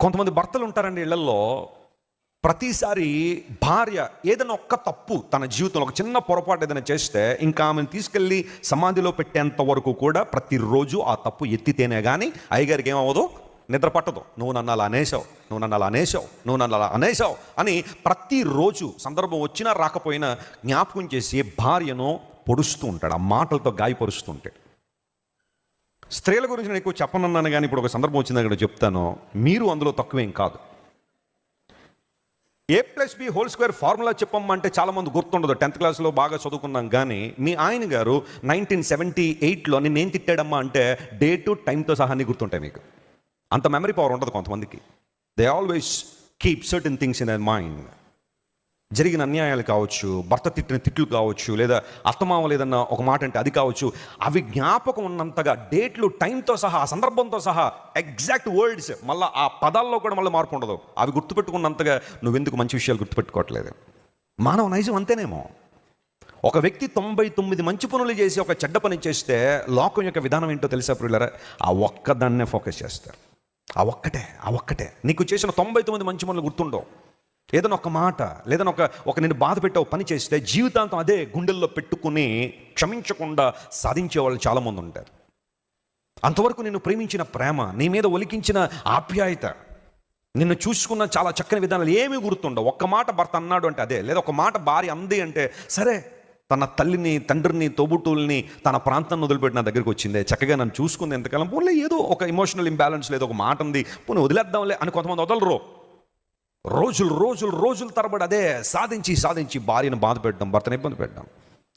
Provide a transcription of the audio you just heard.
కొంతమంది భర్తలు ఉంటారండి ఇళ్ళలో ప్రతిసారి భార్య ఏదైనా ఒక్క తప్పు తన జీవితంలో ఒక చిన్న పొరపాటు ఏదైనా చేస్తే ఇంకా ఆమెను తీసుకెళ్ళి సమాధిలో పెట్టేంత వరకు కూడా ప్రతిరోజు ఆ తప్పు ఎత్తితేనే కానీ అయ్యగారికి ఏమవ్వదు? నిద్ర పట్టదు. నువ్వు నన్ను అలా అనేసావు నువ్వు నన్ను అలా అనేసావు నువ్వు నన్ను అలా అనేసావు అని ప్రతిరోజు సందర్భం వచ్చినా రాకపోయినా జ్ఞాపకం చేసి భార్యను పొడుస్తూ ఉంటాడు. ఆ మాటలతో గాయపరుస్తూ ఉంటాడు. స్త్రీల గురించి నేను ఎక్కువ చెప్పనన్నాను కానీ ఇప్పుడు ఒక సందర్భం వచ్చింది అక్కడ చెప్తాను. మీరు అందులో తక్కువేం కాదు. A plus B whole square formula చెప్పమంటే చాలా మంది గుర్తుండదు. టెన్త్ క్లాస్లో బాగా చదువుకున్నాం కానీ మీ ఆయన గారు నైన్టీన్ సెవెంటీ ఎయిట్లో నేను ఏం తిట్టాడమ్మా అంటే డే టు టైంతో సహా అన్ని గుర్తుంటాయి మీకు. అంత మెమరీ పవర్ ఉండదు కొంతమందికి. They always keep certain things in their mind జరిగిన అన్యాయాలు కావచ్చు భర్త తిట్టిన తిట్లు కావచ్చు లేదా అత్తమామ లేదన్న ఒక మాట అంటే అది కావచ్చు అవి జ్ఞాపకం ఉన్నంతగా డేట్లు టైంతో సహా ఆ సందర్భంతో సహా ఎగ్జాక్ట్ వర్డ్స్ మళ్ళీ ఆ పదాల్లో కూడా మళ్ళీ మార్పు ఉండదు. అవి గుర్తుపెట్టుకున్నంతగా నువ్వెందుకు మంచి విషయాలు గుర్తుపెట్టుకోవట్లేదు? మానవ నైజం అంతేనేమో. ఒక వ్యక్తి తొంభై తొమ్మిది మంచి పనులు చేసి ఒక చెడ్డ పని చేస్తే లోకం యొక్క విధానం ఏంటో తెలిసే ప్రియులరా? ఆ ఒక్కదాన్నే ఫోకస్ చేస్తారు. ఆ ఒక్కటే ఆ ఒక్కటే. నీకు చేసిన తొంభై తొమ్మిది మంచి పనులు గుర్తుండవు. ఏదైనా ఒక మాట లేదని ఒక ఒక నేను బాధ పెట్టే పని చేస్తే జీవితాంతం అదే గుండెల్లో పెట్టుకుని క్షమించకుండా సాధించే వాళ్ళు చాలామంది ఉంటారు. అంతవరకు నిన్ను ప్రేమించిన ప్రేమ నీ మీద ఒలికించిన ఆప్యాయత నిన్ను చూసుకున్న చాలా చక్కని విధానాలు ఏమీ గుర్తుండవు. ఒక్క మాట భర్త అన్నాడు అంటే అదే లేదా ఒక మాట భార్య అంది అంటే సరే తన తల్లిని తండ్రిని తోబుట్టుల్ని తన ప్రాంతాన్ని వదిలిపెట్టి నా దగ్గరికి వచ్చింది. చక్కగా నన్ను చూసుకుంది ఎంతకాలం? పోలే ఏదో ఒక ఇమోషనల్ ఇంబ్యాలెన్స్ లేదు ఒక మాట ఉంది. పోనీ వదిలేద్దాంలే అని కొంతమంది వదలరు. రోజులు రోజులు రోజులు తరబడి అదే సాధించి సాధించి భార్యను బాధ పెట్టడం భర్తను ఇబ్బంది పెట్టడం.